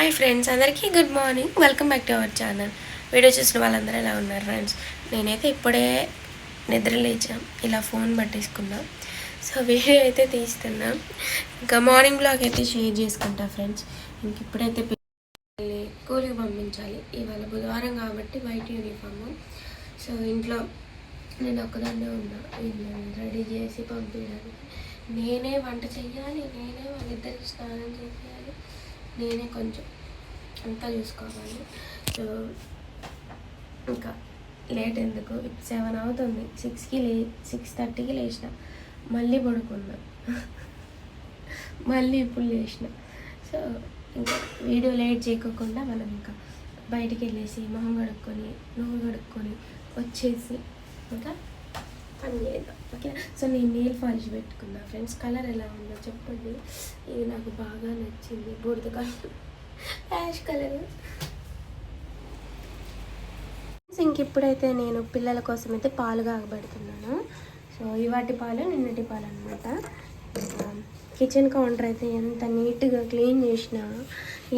Hi friends అందరికీ good morning welcome back to our channel video చూసిన వాళ్ళందరూ ఎలా ఉన్నారు ఫ్రెండ్స్ నేనైతే ఇప్పుడే నిద్ర లేచాం. ఇలా ఫోన్ పట్టేసుకున్నాం. సో వీడియో అయితే తీస్తున్నాం. ఇంకా మార్నింగ్ బ్లాగ్ అయితే షేర్ చేసుకుంటా ఫ్రెండ్స్ ఇంక ఇప్పుడైతే పిల్లల్ని స్కూల్కి పంపించాలి. ఇవాళ బుధవారం కాబట్టి వైట్ యూనిఫామ్ సో ఇంట్లో నేను ఒక్కదాన్నే ఉన్నా. వీళ్ళని రెడీ చేసి పంపించాలి నేనే వంట చెయ్యాలి నేనే వాళ్ళిద్దరికి స్నానం చేయాలి. నేనే కొంచెం అంతా చూసుకోవాలి. సో ఇంకా లేట్ ఎందుకు? సెవెన్ అవుతుంది. సిక్స్కి లే సిక్స్ థర్టీకి లేచిన. మళ్ళీ పడుకున్నా. మళ్ళీ ఇప్పుడు లేచిన. సో ఇంకా వీడియో లేట్ చేయకోకుండా మనం ఇంకా బయటికి వెళ్ళేసి మొహం కడుక్కొని నువ్వు కడుక్కొని వచ్చేసి ఇంకా పని చేద్దాం ఓకే? సో నేను నెయిల్ పాలిష్ పెట్టుకున్నా. ఫ్రెండ్స్ కలర్ ఎలా ఉందో చెప్పండి. ఇది నాకు బాగా నచ్చింది. బూడిద కలర్. Ash colour. ఇంక ఇప్పుడైతే నేను పిల్లల కోసం అయితే పాలు కాగబెడుతున్నాను. సో ఇవాటి పాలు నిన్నటి పాలు అనమాట కిచెన్ కౌంటర్ అయితే ఎంత నీట్గా క్లీన్ చేసినా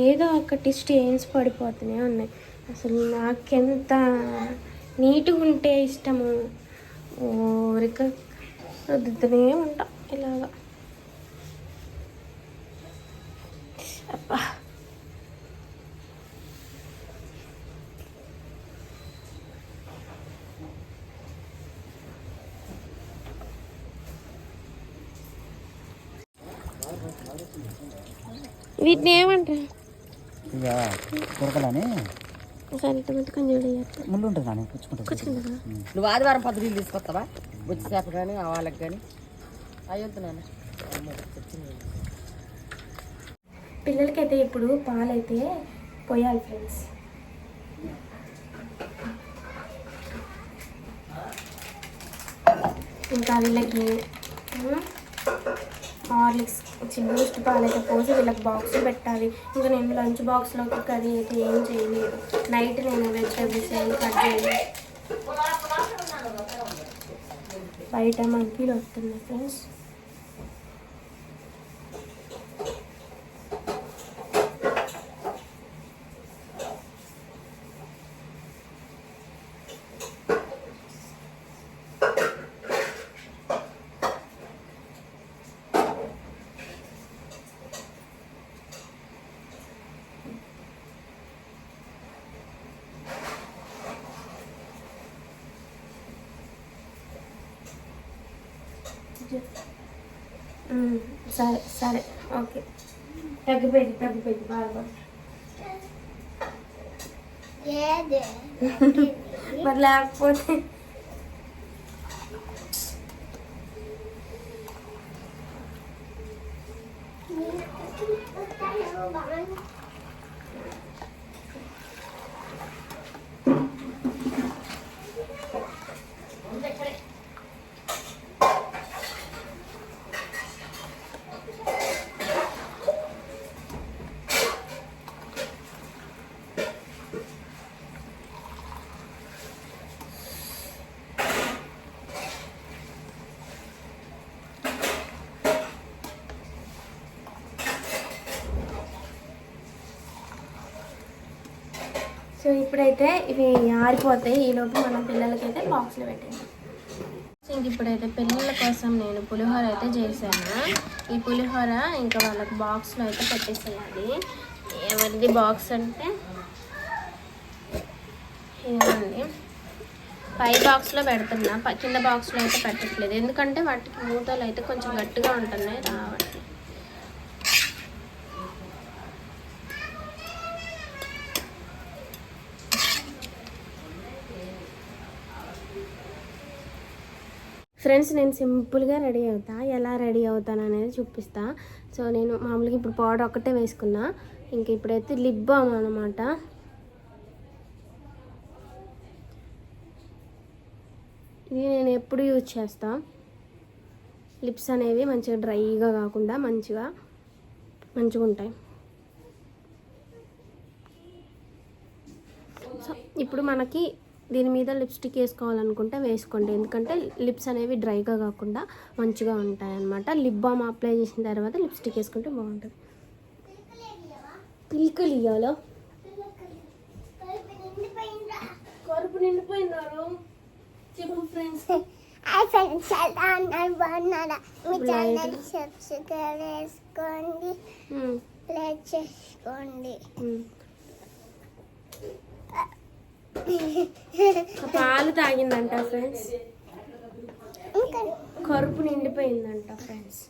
ఏదో ఒకటి స్టేన్స్ పడిపోతూనే ఉన్నాయి. అసలు నాకెంత నీట్గా ఉంటే ఇష్టము? ఊరిక రుద్దుతూనే ఉంటాం ఇలాగా. అబ్బా. వీటిని ఏమంటారు? ఇక కొరకలని. ముళ్ళు ఉంటుంది కానీ పుచ్చుకుంటుంది కూర్చుందా నువ్వు ఆదివారం పద్ధతులు తీసుకొస్తావా? బుచ్చి చేప కానీ ఆ వాళ్ళకి కానీ అయ్యొద్దున్నాను పిల్లలకైతే ఇప్పుడు పాలైతే పోయాలి ఫ్రెండ్స్. ఇంకా వీళ్ళకి హార్లిక్స్ బూస్ట్ పాలైతే పోసి వీళ్ళకి బాక్స్ పెట్టాలి. ఇంకా నేను లంచ్ బాక్స్లోకి కర్రీ అయితే ఏం చేయలేదు. నైట్ నేను వెజిటేబుల్స్ ఏం కట్ చేయలేదు. బయట మంకీలు వస్తుంది friends. సరే సరే ఓకే తగ్గిపోయింది తగ్గిపోయింది బాగా మరి లేకపోతే ఇప్పుడైతే ఇవి ఆరిపోతాయి. ఈ లోపు మనం పిల్లలకైతే బాక్స్లో పెట్టేసి ఇంక ఇప్పుడైతే పిల్లల కోసం నేను పులిహోర అయితే చేశాను. ఈ పులిహోర ఇంకా వాళ్ళకి బాక్స్లో అయితే పెట్టేసేయాలి. ఎవరిది బాక్స్ అంటే ఇవ్వండి పై బాక్స్లో పెడుతున్నా. కింద బాక్స్లో అయితే పెట్టట్లేదు. ఎందుకంటే వాటికి మూతలు అయితే కొంచెం గట్టిగా ఉంటున్నాయి. రావాలి ఫ్రెండ్స్ నేను సింపుల్గా రెడీ అవుతా. ఎలా రెడీ అవుతాను అనేది చూపిస్తా. సో నేను మామూలుగా ఇప్పుడు పౌడర్ ఒక్కటే వేసుకున్నా. ఇంక ఇప్పుడైతే లిప్ బామ్ అనమాట ఇది నేను ఎప్పుడు యూజ్ చేస్తా. లిప్స్ అనేవి మంచిగా డ్రైగా కాకుండా మంచిగా మంచిగా ఉంటాయి. సో ఇప్పుడు మనకి దీని మీద లిప్స్టిక్ వేసుకోవాలనుకుంటే వేసుకోండి. ఎందుకంటే లిప్స్ అనేవి డ్రైగా కాకుండా మంచిగా ఉంటాయి అన్నమాట లిప్ బామ్ అప్లై చేసిన తర్వాత లిప్స్టిక్ వేసుకుంటే బాగుంటుంది. పిల్కలు కరుపు నిండిపోయిందారు చెప్పు ఫ్రెండ్స్. హాయ్ ఫ్రెండ్స్ ఎలా ఉన్నారు? బాగున్నారా? మీ ఛానల్ సబ్స్క్రైబ్ చేసుకోండి. లైక్ చేసుకోండి. పాలు తాగిందంట ఫ్రెండ్స్. కరుపు నిండిపోయిందంట ఫ్రెండ్స్.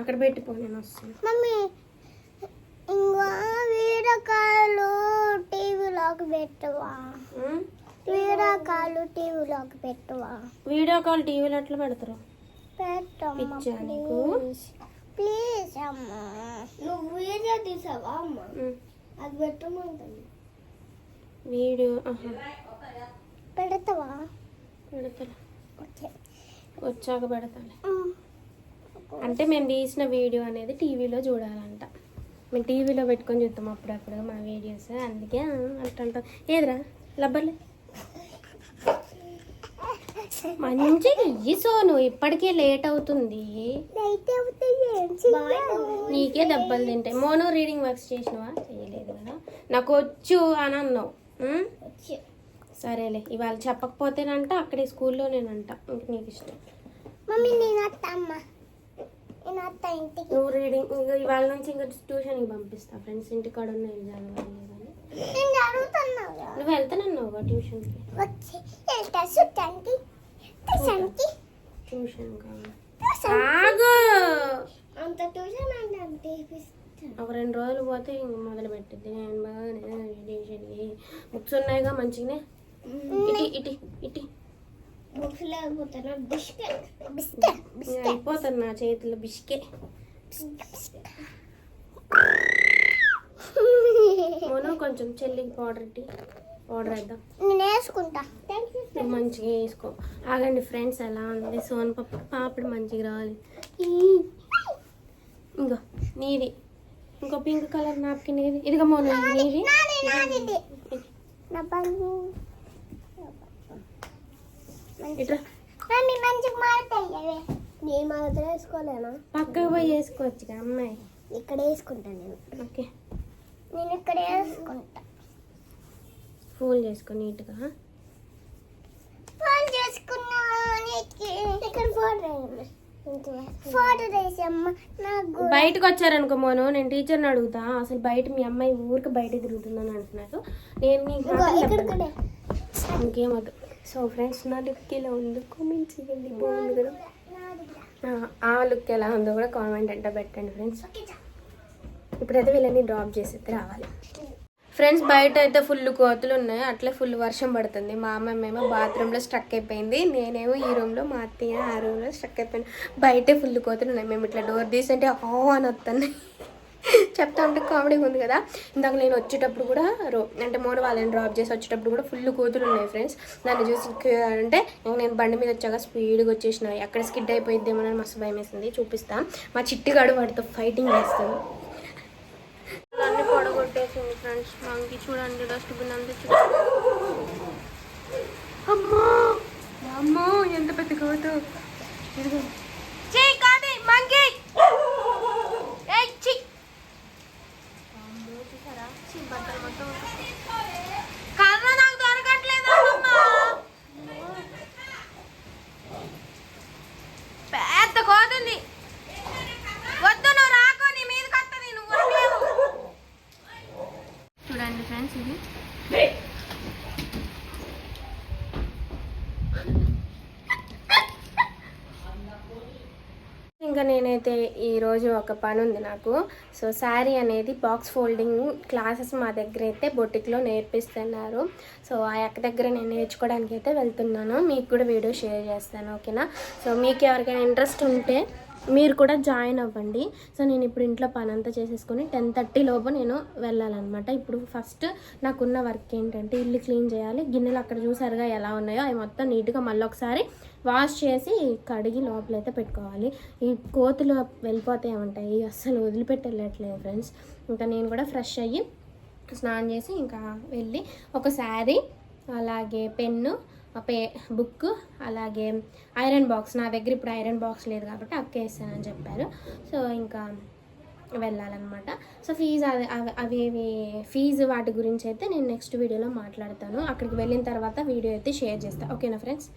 అక్కడ పెట్టిపో నేను వస్తాను వీరకాయలు టీవీలోకి పెట్టవా. వీరకాయలు టీవీలోకి పెట్టవా? వీడియో కాల్ టీవీలో ఎట్లా పెడతారు? ప్లీజ్. అమ్మా. నువ్వు వీడియో తీసావా అమ్మ. అది పెట్టమంటుంది. వీడియో పెడతావా? పెడతాను ఓకే. వచ్చాక పెడతాను. అంటే మేము తీసిన వీడియో అనేది టీవీలో చూడాలంట. మేము టీవీలో పెట్టుకొని చూస్తాం అప్పుడప్పుడు మా వీడియోస్. అందుకే అంట ఏదిరా? లబ్బర్లే. మంచిగా ఇయ్యి సోను ఇప్పటికే లేట్ అవుతుంది? నీకే దెబ్బలు తింటాయి. మోనో రీడింగ్ వర్క్స్ చేసినవా? చేయలేదు కదా. నాకు వచ్చు అని అన్నావు. సరేలే ఇవాళ చెప్పకపోతేనంట అక్కడే స్కూల్లోనేనంట. నీకు ఇష్టం. మమ్మీ నేను నువ్వు రీడింగ్ ఇంకా ఇవాళ నుంచి ఇంకా ట్యూషన్కి పంపిస్తా. ఫ్రెండ్స్ ఇంటికాడ ఉన్న ఎగ్జామ్ కానీ నేను అడుగుతున్నావు నువ్వు వెళ్తానన్నావుగా ట్యూషన్కి? ట్యూషన్ ఆగు. అంత ట్యూషన్ అంటే ఒక రెండు రోజులు పోతే ఇంక మొదలు పెట్టిద్ది. నేను బాగా బుక్స్ ఉన్నాయిగా మంచిగానే? ఇటీ ఇటీ ఇటీ. అయిపోతుంది నా చేతిలో బిస్కే. మనం కొంచెం చెల్లికి పౌడర్ ఇట్టి పౌడర్ వేద్దాం నేను వేసుకుంటా. మంచిగా వేసుకో. ఆగండి ఫ్రెండ్స్ ఎలా ఉంది. సోన్ పప్పు పాపడి మంచిగా రావాలి. ఇంకో నీది. ఇంకో పింక్ కలర్ నాప్కిన్ ఇది ఇదిగో మోన నీది. నాది నాది నా పని ఇట్లా పక్కకు పోయి వేసుకోవచ్చు అమ్మాయి. ఇక్కడ వేసుకుంటా నేను. ఓకే. నేను ఇక్కడ వేసుకుంటా. ఫోల్ చేసుకో నీట్గా. ఫోన్ చేసుకున్నా ఇక్కడ ఫోటో ఫోటో తీసమ్మ నాకు బయటకు వచ్చారనుకో మోను నేను టీచర్ని అడుగుతా అసలు బయట మీ అమ్మాయి ఊరికి బయట తిరుగుతుందని అంటున్నారు. నేను నీకు ఇంకేమద్దు సో ఫ్రెండ్స్ నా లుక్ ఎలా ఉందో కామెంట్ చేయండి. బాగుంది కదా? ఆ, లుక్ ఎలా ఉందో కూడా కామెంట్ అంటే పెట్టండి ఫ్రెండ్స్. ఇప్పుడైతే వీళ్ళని డ్రాప్ చేసి అయితే రావాలి. ఫ్రెండ్స్ బయట అయితే ఫుల్ కోతులు ఉన్నాయి. అట్లే ఫుల్ వర్షం పడుతుంది. మా అమ్మ ఏమో బాత్రూంలో స్ట్రక్ అయిపోయింది. నేనేమో ఈ రూమ్లో మా అత్తయ్య ఆ రూమ్లో స్ట్రక్ అయిపోయింది బయటే ఫుల్ కోతులు ఉన్నాయి. మేము ఇట్లా డోర్ తీసంటే ఆ అని వస్తున్నాయి చెప్తా ఉంటే కామెడీగా ఉంది కదా. ఇందాక నేను వచ్చేటప్పుడు కూడా రో అంటే మోన వాళ్ళని డ్రాప్ చేసి వచ్చేటప్పుడు కూడా ఫుల్ కోతులు ఉన్నాయి ఫ్రెండ్స్. దాన్ని చూసి అంటే నేను బండి మీద వచ్చాక స్పీడ్గా వచ్చేసిన. ఎక్కడ స్కిడ్ అయిపోయిద్దేమో మస్తు భయం వేసింది చూపిస్తాను మా చిట్టిగాడు వాడితో ఫైటింగ్ చేస్తాను పొడగొట్టేసింది ఫ్రెండ్స్ మాకి చూడండి డస్ట్బిన్ అంతా చూడండి అమ్మా! అమ్మో ఎంత పెద్ద కోతు ఇదిగో చీ కాదు మంకీ ఏయ్ చీ అమ్మో, చూసారా? చీ, బట్టలు మొత్తం ఉతుక్కు. కర్ర నాకు దొరకట్లేదు అమ్మమ్మ. పెద్ద కోతుంది వద్దు నువ్వు రాకు నీ మీదకి వస్తుంది నువ్వు ఉండలేవు చూడండి ఫ్రెండ్స్ ఇది ఇంకా నేనైతే ఈరోజు ఒక పని ఉంది నాకు. సో శారీ అనేది బాక్స్ ఫోల్డింగ్ క్లాసెస్ మా దగ్గర అయితే బొటిక్లో నేర్పిస్తున్నారు. సో ఆ అక్క దగ్గర నేను నేర్చుకోవడానికి అయితే వెళ్తున్నాను. మీకు కూడా వీడియో షేర్ చేస్తాను ఓకేనా? సో మీకు ఎవరికైనా ఇంట్రెస్ట్ ఉంటే మీరు కూడా జాయిన్ అవ్వండి. సో నేను ఇప్పుడు ఇంట్లో పని అంతా చేసేసుకొని టెన్ థర్టీ లోపు నేను వెళ్ళాలన్నమాట. ఇప్పుడు ఫస్ట్ నాకున్న వర్క్ ఏంటంటే ఇల్లు క్లీన్ చేయాలి. గిన్నెలు అక్కడ చూసారుగా ఎలా ఉన్నాయో అవి మొత్తం నీట్గా మళ్ళీ ఒకసారి వాష్ చేసి కడిగి లోపలైతే పెట్టుకోవాలి. ఈ కోతులు వెళ్ళిపోతాయి ఉంటాయి అస్సలు వదిలిపెట్టి వెళ్ళట్లేదు ఫ్రెండ్స్. ఇంకా నేను కూడా ఫ్రెష్ అయ్యి స్నానం చేసి ఇంకా వెళ్ళి ఒక శారీ అలాగే పెన్ను పే బుక్ అలాగే ఐరన్ బాక్స్. నా దగ్గర ఇప్పుడు ఐరన్ బాక్స్ లేదు కాబట్టి అక్కేస్తానని చెప్పారు. సో ఇంకా వెళ్ళాలన్నమాట. సో ఫీజు అవి అవి- అవి ఫీజు వాటి గురించి అయితే నేను నెక్స్ట్ వీడియోలో మాట్లాడతాను. అక్కడికి వెళ్ళిన తర్వాత వీడియో అయితే షేర్ చేస్తాను ఓకేనా ఫ్రెండ్స్?